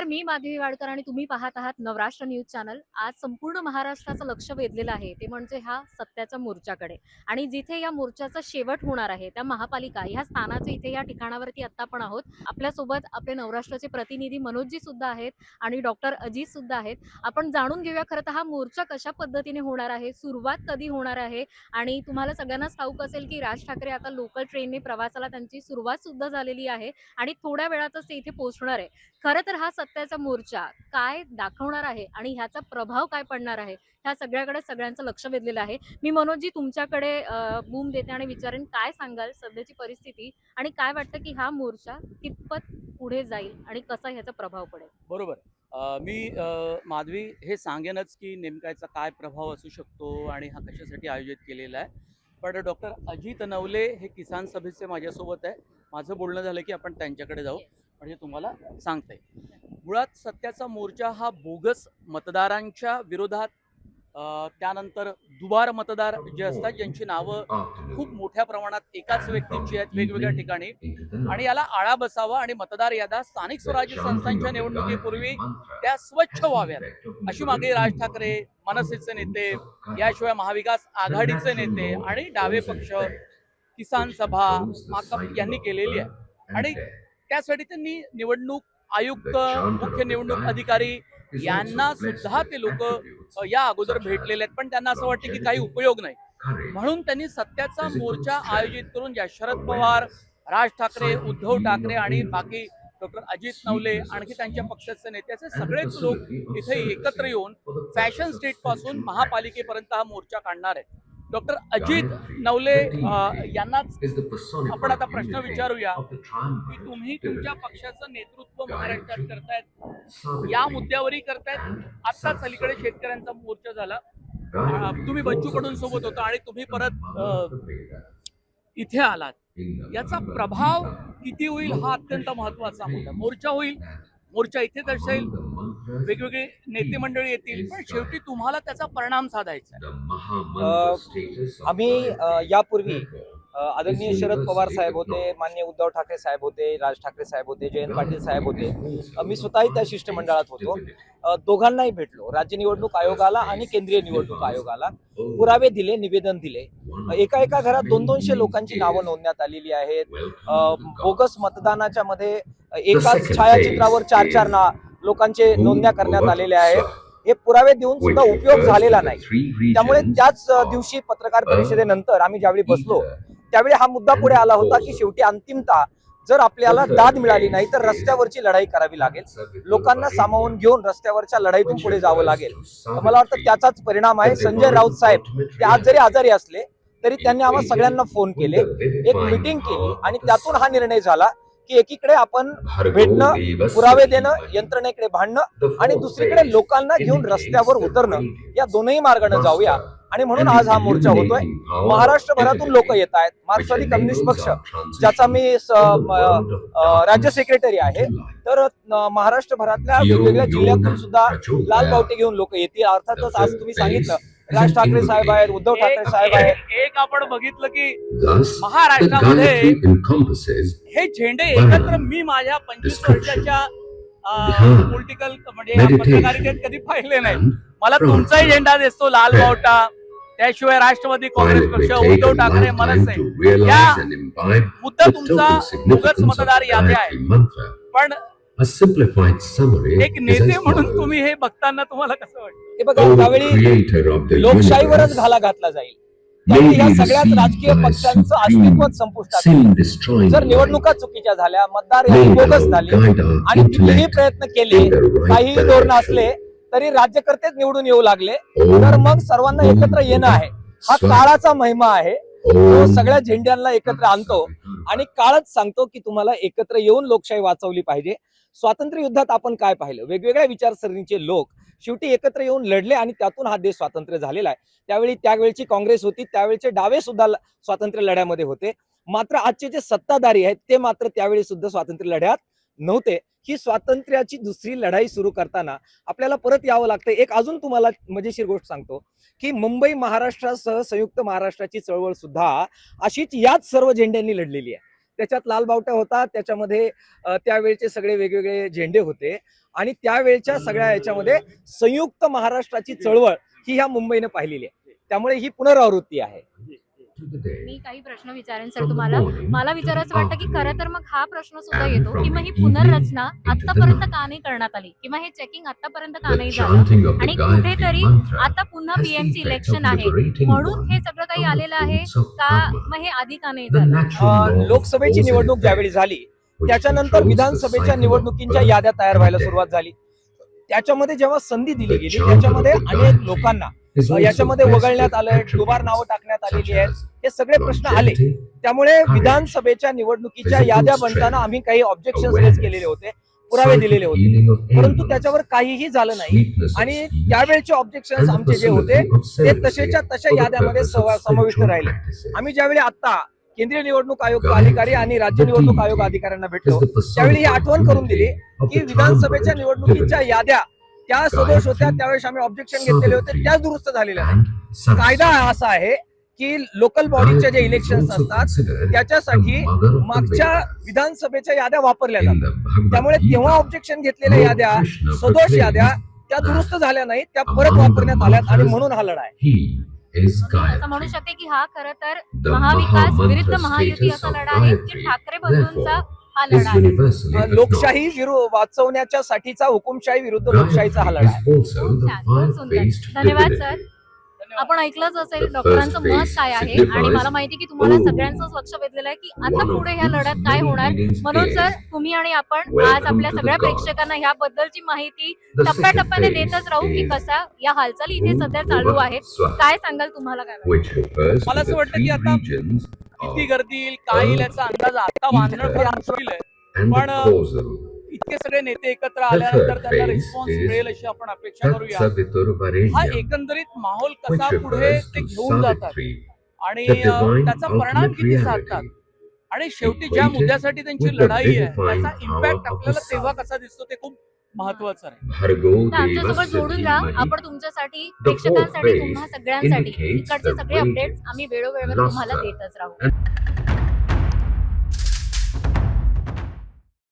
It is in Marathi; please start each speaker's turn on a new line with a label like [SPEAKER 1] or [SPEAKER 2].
[SPEAKER 1] नमस्कार मी माधवी वाडकर आणि तुम्ही पाहत आहात नवराष्ट्र न्यूज चॅनल. आज संपूर्ण महाराष्ट्राचं लक्ष वेधलेलं आहे ते म्हणजे हा सत्याच्या मोर्चाकडे. आणि जिथे या मोर्चाचा शेवट होणार आहे त्या महापालिका ह्या स्थानाचे इथे या ठिकाणावरती आत्ता पण आहोत. आपल्यासोबत आपले नवराष्ट्राचे प्रतिनिधी मनोजजी सुद्धा आहेत आणि डॉक्टर अजित सुद्धा आहेत. आपण जाणून घेऊया खरं तर हा मोर्चा कशा पद्धतीने होणार आहे सुरुवात कधी होणार आहे आणि तुम्हाला सगळ्यांनाच ठाऊक असेल की राज ठाकरे आता लोकल ट्रेनने प्रवासाला त्यांची सुरुवात सुद्धा झालेली आहे आणि थोड्या वेळातच ते इथे पोहोचणार आहे. खरं तर हा सत्याचा मोर्चा काय दाखवणार आहे आणि ह्याचा प्रभाव काय पडणार आहे ह्या सगळ्याकडे सगळ्यांचं लक्ष वेधलेलं आहे. मी मनोजजी तुमच्याकडे बूम देते आणि विचारेन काय सांगाल सध्याची परिस्थिती आणि काय वाटतं की हा मोर्चा कितपत पुढे जाईल आणि कसा ह्याचा प्रभाव पडेल?
[SPEAKER 2] बरोबर. मी माधवी हे सांगेनच की नेमका याचा काय प्रभाव असू शकतो आणि हा कशासाठी आयोजित केलेला आहे. पण डॉक्टर अजित नवले हे किसान सभेचे माझ्यासोबत आहे. माझं बोलणं झालं की आपण त्यांच्याकडे जाऊ. म्हणजे तुम्हाला सांगता मुळात सत्याचा मोर्चा हा बोगस मतदारांच्या विरोधात त्यानंतर दुबार मतदार जे असतात ज्यांची नावं खूप मोठ्या प्रमाणात एकाच व्यक्तींची आहेत वेगवेगळ्या ठिकाणी. आणि याला आळा बसावा आणि मतदार याद्या स्थानिक स्वराज्य संस्थांच्या निवडणुकीपूर्वी त्या स्वच्छ व्हाव्यात. अशी मागे राज ठाकरे मनसेचे नेते याशिवाय महाविकास आघाडीचे नेते आणि डावे पक्ष किसान सभा माकप यांनी केलेली आहे. आणि त्यासाठी त्यांनी निवडणूक आयुक्त मुख्य निवडणूक अधिकारी यांना सुद्धा ते लोक या अगोदर भेटलेले आहेत. पण त्यांना असं वाटतं की काही उपयोग नाही. म्हणून त्यांनी सत्याचा मोर्चा आयोजित करून ज्या शरद पवार राज ठाकरे उद्धव ठाकरे आणि बाकी डॉक्टर अजित नवले आणखी त्यांच्या पक्षाचे नेते असे सगळेच लोक इथे एकत्र येऊन फॅशन स्ट्रीटपासून महापालिकेपर्यंत हा मोर्चा काढणार आहेत. डॉक्टर अजित नवले यांनाच
[SPEAKER 3] आपण आता प्रश्न विचारूया
[SPEAKER 2] की तुम्ही तुमच्या पक्षाचं नेतृत्व महाराष्ट्रात करतायत. या मुद्द्यावरही करतायत. आत्ताच अलीकडे शेतकऱ्यांचा मोर्चा झाला. तुम्ही बच्चू कडून सोबत होता आणि तुम्ही परत इथे आलात. याचा प्रभाव किती होईल? हा अत्यंत महत्त्वाचा मुद्दा. मोर्चा होईल? मोर्चा इथे दर्शवेल. वेगवेगळे नेते मंडळी येतील पण शेवटी तुम्हाला त्याचा परिणाम साधायचा.
[SPEAKER 4] आम्ही यापूर्वी आदरणीय शरद पवार साहेब होते मान्य उद्धव ठाकरे साहेब होते राज ठाकरे साहेब होते जयंत पाटील साहेब होते. मी स्वतःही त्या शिष्टमंडळात होतो. दोघांनाही भेटलो. राज्य निवडणूक आयोगाला आणि केंद्रीय निवडणूक आयोगाला. पुरावे दिले निवेदन दिले. एका एका घरात दोन दोनशे लोकांची नावं नोंदण्यात आलेली आहेत. बोगस मतदानाच्या मध्ये एकाच छायाचित्रावर चार चार ना लोकांचे नोंदण्या करण्यात आलेल्या आहेत. हे पुरावे देऊन सुद्धा उपयोग झालेला नाही. त्यामुळे त्याच दिवशी पत्रकार परिषदेनंतर आम्ही ज्यावेळी बसलो त्यावेळी हा मुद्दा पुढे आला होता की शेवटी अंतिमता जर आपल्याला दाद मिळाली नाही तर रस्त्यावरची लढाई करावी लागेल. लोकांना सामावून घेऊन रस्त्यावरच्या लढाईतून पुढे जावं लागेल. मला वाटतं त्याचाच परिणाम आहे. संजय राऊत साहेब ते आज जरी आजारी असले तरी त्यांनी आम्हा सगळ्यांना फोन केले एक मिटिंग केली आणि त्यातून हा निर्णय झाला की एकीकडे आपण भेटणं पुरावे देणं यंत्रणेकडे भांडणं आणि दुसरीकडे लोकांना घेऊन रस्त्यावर उतरणं या दोनही मार्गाने जाऊया. आणि म्हणून आज हा मोर्चा होतोय. महाराष्ट्रभरातून लोक येत आहेत. मार्क्सवादी कम्युनिस्ट पक्ष ज्याचा मी राज्य सेक्रेटरी आहे. तर महाराष्ट्रभरातल्या वेगवेगळ्या जिल्ह्यातून सुद्धा लाल बावटे घेऊन लोक येतील. अर्थातच आज तुम्ही सांगितलं राज ठाकरे साहेब आहेत उद्धव ठाकरे साहेब आहेत.
[SPEAKER 2] एक- आपण बघितलं की महाराष्ट्रामध्ये हे झेंडे एकत्र मी माझ्या पंचवीस वर्षाच्या पॉलिटिकल म्हणजे या पत्रकारितेत कधी पाहिले नाही. मला तुमचाही झेंडा दिसतो लाल बावटा. त्याशिवाय राष्ट्रवादी काँग्रेस पक्ष उद्धव ठाकरे मनसे. मुद्दा तुमचा मतदार यादी आहे. पण एक नेते म्हणून तुम्ही हे बघताना तुम्हाला कसं वाटतं?
[SPEAKER 4] हे बघा त्यावेळी लोकशाहीवरच घाला घातला जाईल. ह्या सगळ्याच राजकीय पक्षांचं अस्तित्वच संपुष्टात. जर निवडणुका चुकीच्या झाल्या मतदार बोगस झाली आणि कितीही प्रयत्न केले काही धोरण असले तरी राज्यकर्तेच निवडून येऊ लागले. तर मग सर्वांना एकत्र येणं आहे. हा काळाचा महिमा आहे. तो सगळ्या झेंड्यांना एकत्र आणतो. आणि काळच सांगतो की तुम्हाला एकत्र येऊन लोकशाही वाचवली पाहिजे. स्वातंत्र्य युद्धात आपण काय पाहिलं? वेगवेगळ्या विचारसरणीचे लोक शेवटी एकत्र येऊन लढले आणि त्यातून हा देश स्वातंत्र्य झालेला आहे. त्यावेळी त्यावेळची काँग्रेस होती. त्यावेळचे डावे सुद्धा स्वातंत्र्य लढ्यामध्ये होते. मात्र आजचे जे सत्ताधारी आहेत ते मात्र त्यावेळी सुद्धा स्वातंत्र्य लढ्यात नव्हते. ही स्वातंत्र्याची दुसरी लढाई सुरू करताना आपल्याला परत यावं लागतं एक अजून तुम्हाला मजेशीर गोष्ट सांगतो की मुंबई महाराष्ट्रासह संयुक्त महाराष्ट्राची चळवळ सुद्धा अशीच याच सर्व झेंड्यांनी लढलेली आहे. त्याच्यात लाल बावटा होता त्याच्यामध्ये त्यावेळचे सगळे वेगवेगळे झेंडे होते आणि त्यावेळच्या सगळ्या याच्यामध्ये संयुक्त महाराष्ट्राची चळवळ ही ह्या मुंबईने पाहिलेली आहे. त्यामुळे ही पुनरावृत्ती आहे.
[SPEAKER 1] मी काही प्रश्न विचारेन सर तुम्हाला. मला विचारायचं वाटतं की खरं तर मग हा प्रश्न सुद्धा येतो की मग ही पुनर्रचना आतापर्यंत का नाही करण्यात आली? किंवा हे चेकिंग आतापर्यंत का नाही झालं? आणि कुठेतरी आता पुन्हा पीएमसी इलेक्शन आहे. म्हणून हे सगळं काही आलेलं आहे का मग हे आधी का नाही झालं?
[SPEAKER 4] लोकसभेची निवडणूक ज्यावेळी झाली त्याच्यानंतर विधानसभेच्या निवडणुकींच्या याद्या तयार व्हायला सुरुवात झाली. त्याच्यामध्ये जेव्हा संधी दिली गेली त्याच्यामध्ये अनेक लोकांना याच्यामध्ये वगळण्यात आलंय दुबार नावं टाकण्यात आलेली आहेत. हे सगळे प्रश्न आले. त्यामुळे विधानसभेच्या निवडणुकीच्या याद्या बनताना आम्ही काही ऑब्जेक्शन रेज केलेले होते पुरावे दिलेले होते. परंतु त्याच्यावर काहीही झालं नाही. आणि त्यावेळेचे ऑब्जेक्शन आमचे जे होते ते तसेच्या तशा याद्यामध्ये समाविष्ट राहिले. आम्ही ज्यावेळी आता केंद्रीय निवडणूक आयोग अधिकारी आणि राज्य निवडणूक आयोग अधिकाऱ्यांना भेटलो त्यावेळी ही आठवण करून दिली की विधानसभेच्या निवडणुकीच्या याद्या त्या सदोष होत्या त्यावेळेस आम्ही ऑब्जेक्शन घेतलेले होते त्या दुरुस्त झालेल्या नाही कायदा हा असा आहे की लोकल बॉडीचे जे इलेक्शन असतात त्याच्यासाठी मागच्या विधानसभेच्या याद्या वापरल्या जातात. त्यामुळे तेव्हा ऑब्जेक्शन घेतलेल्या याद्या सदोष याद्या त्या दुरुस्त झाल्या नाहीत त्या परत वापरण्यात आल्यात आणि म्हणून हा लढा आहे.
[SPEAKER 1] म्हणू शकते की हा खरं तर महाविकास विरुद्ध महायुती असा लढा आहे. की ठाकरे बंधूंचा लढा
[SPEAKER 4] लोकशाही विरु वाचवण्याच्या साठीचा हुकुमशाही विरुद्ध लोकशाहीचा हा लढा.
[SPEAKER 1] धन्यवाद सर. आपण ऐकलंच असेल डॉक्टरांचं मत काय आहे आणि मला माहिती की तुम्हाला सगळ्यांचंच लक्ष वेधलेलं आहे की आता पुढे ह्या लढ्यात काय होणार? म्हणून सर तुम्ही आणि आपण आज आपल्या सगळ्या प्रेक्षकांना ह्याबद्दलची माहिती टप्प्याटप्प्याने देतच राहू की कसा या हालचाली इथे सध्या चालू आहेत. काय सांगाल तुम्हाला काय?
[SPEAKER 3] मला असं वाटतं की आता किती गर्दी येईल काय येईल याचा अंदाज आता बांधणं फार मुश्किल आहे. पण, इतके सगळे नेते एकत्र आल्यानंतर त्यांना रिस्पॉन्स मिळेल अशी आपण अपेक्षा करूया. हा एकंदरीत माहोल कसा पुढे ते घेऊन जातात. आणि त्याचा परिणाम किती साधतात? आणि शेवटी ज्या मुद्द्यासाठी त्यांची लढाई आहे त्याचा इम्पॅक्ट आपल्याला तेव्हा कसा दिसतो ते खूप महत्वाचं आहे.
[SPEAKER 1] तर आमच्यासोबत जोडून राहा. आपण तुमच्यासाठी प्रेक्षकांसाठी तुम्हा सगळ्यांसाठी इकडचे सगळे अपडेट्स आम्ही वेळोवेळी तुम्हाला देतच राहू.